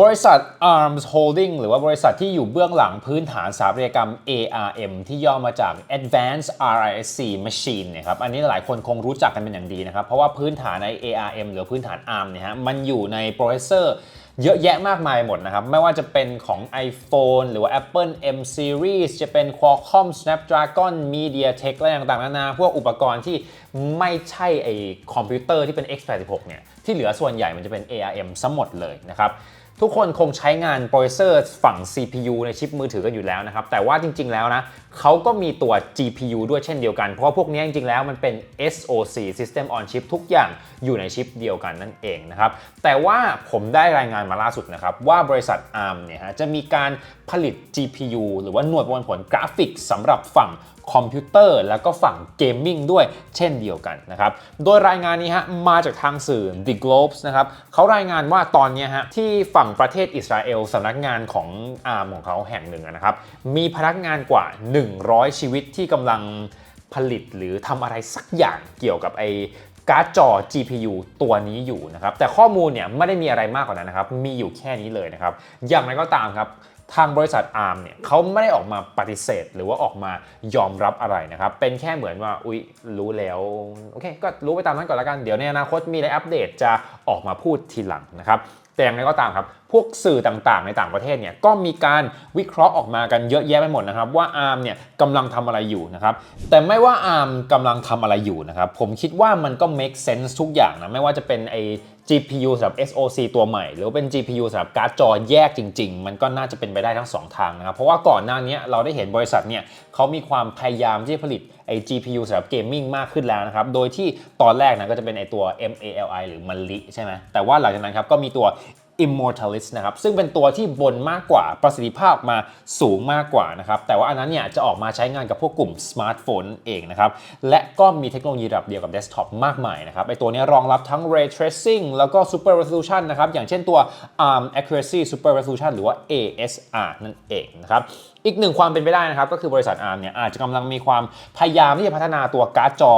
บริษัท ARMS Holding หรือว่าบริษัทที่อยู่เบื้องหลังพื้นฐานสถาปัตยกรรม ARM ที่ย่อมาจาก Advanced RISC Machine เนี่ยครับอันนี้หลายคนคงรู้จักกันเป็นอย่างดีนะครับ เพราะว่าพื้นฐานใน ARM หรือพื้นฐาน ARM เนี่ยฮะมันอยู่ในโปรเซสเซอร์เยอะแยะมากมายหมดนะครับ ไม่ว่าจะเป็นของ iPhone หรือว่า Apple M Series จะเป็น Qualcomm Snapdragon MediaTek อะไรต่างๆนานาพวกอุปกรณ์ที่ ไม่ใช่ไอคอมพิวเตอร์ที่เป็น x86 เนี่ยที่เหลือส่วนใหญ่มันจะเป็น ARM ซะหมดเลยนะครับทุกคนคงใช้งานโปรเซสเซอร์ฝั่ง CPU ในชิปมือถือกันอยู่แล้วนะครับ แต่ว่าจริง ๆ แล้วนะเขาก็มีตัว GPU ด้วยเช่นเดียวกัน เพราะว่าพวกนี้จริง ๆ แล้วมันเป็น SoC System on Chip ทุกอย่างอยู่ในชิปเดียวกันนั่นเองนะครับ แต่ว่าผมได้รายงานมาล่าสุดนะครับ ว่าบริษัท ARM เนี่ยฮะจะมีการผลิต GPU หรือว่าหน่วยประมวลผลกราฟิกสำหรับฝั่งคอมพิวเตอร์ แล้วก็ฝั่งเกมมิ่งด้วยเช่นเดียวกันนะครับ โดยรายงานนี้ฮะมาจากทางสื่อ The Globes นะครับเขารายงานว่าตอนนี้ฮะที่ฝั่งประเทศอิสราเอลสำนักงานของอาร์มของเขาแห่งหนึ่งนะครับ มีพนักงานกว่า 100 ชีวิตที่กำลังผลิตหรือทำอะไรสักอย่างเกี่ยวกับไอการ์ดจอ GPU ตัวนี้อยู่นะครับ แต่ข้อมูลเนี่ยไม่ได้มีอะไรมากกว่านั้นนะครับ มีอยู่แค่นี้เลยนะครับ อย่างไรก็ตามครับ ทางบริษัท ARM เนี่ยเขาไม่ได้ออกมาปฏิเสธ หรือว่าออกมายอมรับอะไรนะครับ เป็นแค่เหมือนว่าอุ๊ยรู้แล้วโอเคก็รู้ไปตามนั้นก่อนละกันเดี๋ยวในอนาคตมีอะไรอัปเดตจะออกมาพูดทีหลังนะครับแต่อย่างไรก็ตามครับ พวกสื่อต่างๆ ในต่างประเทศเนี่ยก็มีการวิเคราะห์ออกมากันเยอะแยะไปหมดนะครับว่า ARM เนี่ยกำลังทำอะไรอยู่นะครับแต่ไม่ว่า ARM กำลังทำอะไรอยู่นะครับผมคิดว่ามันก็ make sense ทุกอย่างนะไม่ว่าจะเป็นไอ GPU สำหรับ SoC ตัวใหม่ หรือเป็น GPU สำหรับการ์ดจอแยกจริง ๆ มันก็น่าจะเป็นไปได้ทั้ง 2 ทางนะครับ เพราะว่าก่อนหน้านี้เราได้เห็นบริษัทเนี่ยเขามีความพยายามที่จะผลิตไอ้ GPU สำหรับเกมมิ่งมากขึ้นแล้วนะครับ โดยที่ตอนแรกนะก็จะเป็นไอตัว MALI หรือมันลิใช่ไหมแต่ว่าหลังจากนั้นครับก็มีตัว Immortalis นะครับซึ่งเป็นตัวที่บนมากกว่าประสิทธิภาพมาสูงมากกว่านะครับแต่ว่าอันนั้นเนี่ยจะออกมาใช้งานกับพวกกลุ่มสมาร์ทโฟนเองนะครับและก็มีเทคโนโลยีระดับเดียวกับเดสก์ท็อปมากมายนะครับไอตัวนี้รองรับทั้ง Ray Tracing แล้วก็ Super Resolution นะครับอย่างเช่นตัว ARM Accuracy Super Resolution หรือว่า ASR นั่นเองนะครับอีกหนึ่งความเป็นไปได้นะครับก็คือบริษัท ARM เนี่ยอาจจะกำลังมีความพยายามที่จะพัฒนาตัวการ์ดจอ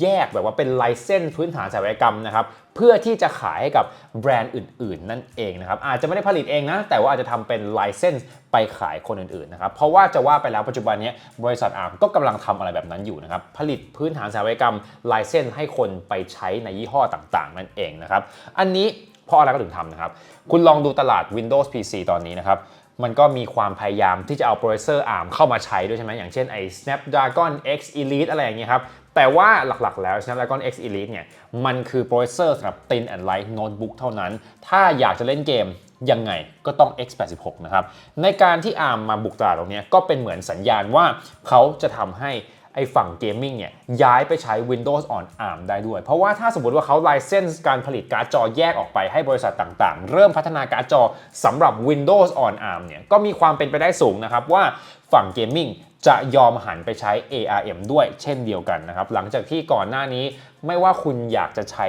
แยกแบบว่าเป็นไลเซนส์พื้นฐานสาปัตยกรรมนะครับ เพื่อที่จะขายให้กับแบรนด์อื่น ๆ นั่นเองนะครับอาจจะไม่ได้ผลิตเองนะ แต่ว่าอาจจะทำเป็นไลเซนส์ไปขายคนอื่น ๆ นะครับ เพราะว่าจะว่าไปแล้วปัจจุบันนี้บริษัท ARM ก็กำลังทำอะไรแบบนั้นอยู่นะครับ ผลิตพื้นฐานสถาปัตยกรรมไลเซนส์ให้คนไปใช้ในยี่ห้อต่าง ๆ นั่นเองนะครับ อันนี้เพราะอะไรก็ถึงทำนะครับ คุณลองดูตลาด Windows PC ตอนนี้นะครับ มันก็มีความพยายามที่จะเอาโปรเซสเซอร์ ARM เข้ามาใช้ด้วยใช่ไหมอย่างเช่นไอ้ Snapdragon X Elite อะไรอย่างเงี้ยครับ แต่ว่าหลักๆแล้ว Snapdragon X Elite เนี่ย มันคือโปรเซสเซอร์สำหรับ Thin and Light Notebook เท่านั้น ถ้าอยากจะเล่นเกมยังไงก็ต้อง X86 นะครับ ในการที่ ARM มาบุกตลาดตรงนี้ก็เป็นเหมือนสัญญาณว่าเขาจะทำให้ ไอ้ฝั่งเกมมิ่งเนี่ยย้ายไปใช้ Windows on ARM ได้ด้วย เพราะว่าถ้าสมมติว่าเขาไลเซนส์การผลิตการ์ดจอแยกออกไปให้บริษัทต่างๆ เริ่มพัฒนาการ์ดจอสำหรับ Windows on ARM เนี่ยก็มีความเป็นไปได้สูงนะครับว่าฝั่งเกมมิ่ง จะยอมหันไปใช้ ARM ด้วยเช่นเดียวกันนะครับ หลังจากที่ก่อนหน้านี้ไม่ว่าคุณอยากจะใช้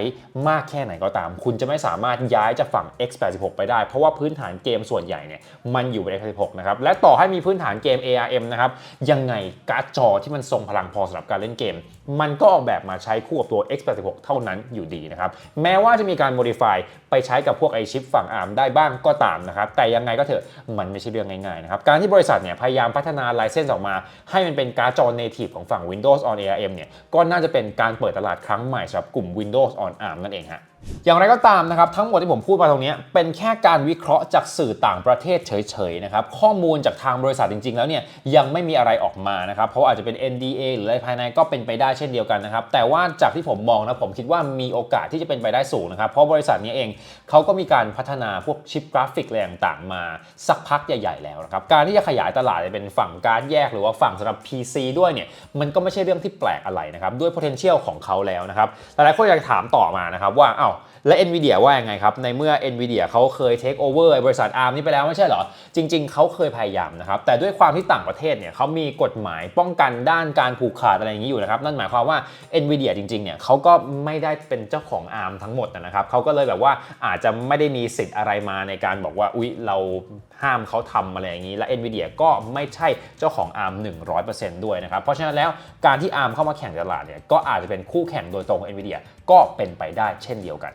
มากแค่ไหนก็ตาม คุณจะไม่สามารถย้ายจากฝั่ง x86 ไปได้ เพราะว่าพื้นฐานเกมส่วนใหญ่เนี่ยมันอยู่บน x86 นะครับ และต่อให้มีพื้นฐานเกม ARM นะครับ ยังไงการ์ดจอที่มันทรงพลังพอสำหรับการเล่นเกม มันก็ออกแบบมาใช้คู่กับตัว x86 เท่านั้นอยู่ดีนะครับ แม้ว่าจะมีการ modify ไปใช้กับพวกไอชิปฝั่ง ARM ได้บ้างก็ตามนะครับ แต่ยังไงก็เถอะมันไม่ใช่เรื่องง่ายๆนะครับ การที่บริษัทเนี่ยพยายามพัฒนาไลเซนส์ออกมาให้มันเป็นการ์ดจอ native ของฝั่ง Windows on ARM เนี่ยก็น่าจะเป็นการเปิดตลาดครั้งใหม่สำหรับกลุ่ม Windows on ARM นั่นเองฮะ อย่างไรก็ตามนะครับทั้งหมดที่ผมพูดมาตรงนี้เป็นแค่การวิเคราะห์จากสื่อต่างประเทศเฉยๆนะครับข้อมูลจากทางบริษัทจริง ๆ แล้วเนี่ยยังไม่มีอะไรออกมานะครับเพราะอาจจะเป็น NDA หรืออะไรภายในก็เป็นไปได้เช่นเดียวกันนะครับแต่ว่าจากที่ผมมองนะผมคิดว่ามีโอกาสที่จะเป็นไปได้สูงนะครับเพราะบริษัทนี้เองเขาก็มีการพัฒนาพวกชิปกราฟิกอะไรต่างๆมา สักพักใหญ่ ๆ แล้วนะครับการที่จะขยายตลาดเป็นฝั่งการแยกหรือว่าฝั่งสำหรับ PC ด้วยเนี่ยมันก็ไม่ใช่เรื่องที่แปลกอะไรนะครับด้วย potential ของเขาแล้วนะครับหลายๆคนอยากถามต่อมานะครับว่าอ้าว และ NVIDIA ว่ายังไงครับ ในเมื่อ NVIDIA เขาเคย take over บริษัท ARM นี่ไปแล้วไม่ใช่เหรอ จริง ๆ เขาเคยพยายามนะครับ แต่ด้วยความที่ต่างประเทศเนี่ยเขามีกฎหมายป้องกันด้านการผูกขาดอะไรอย่างนี้อยู่นะครับ นั่นหมายความว่า NVIDIA จริง ๆ เนี่ยเขาก็ไม่ได้เป็นเจ้าของ ARM ทั้งหมดนะครับเขาก็เลยแบบว่าอาจจะไม่ได้มีสิทธิ์อะไรมาในการบอกว่าอุ๊ยเราห้ามเขาทำอะไรอย่างนี้ และ NVIDIA ก็ไม่ใช่เจ้าของ ARM 100%ด้วยนะครับ เพราะฉะนั้นแล้วการที่ ARM เข้ามาแข่งตลาดเนี่ยก็อาจจะเป็นคู่แข่งโดยตรงของ NVIDIA ก็เป็นไปได้เช่นเดียวกัน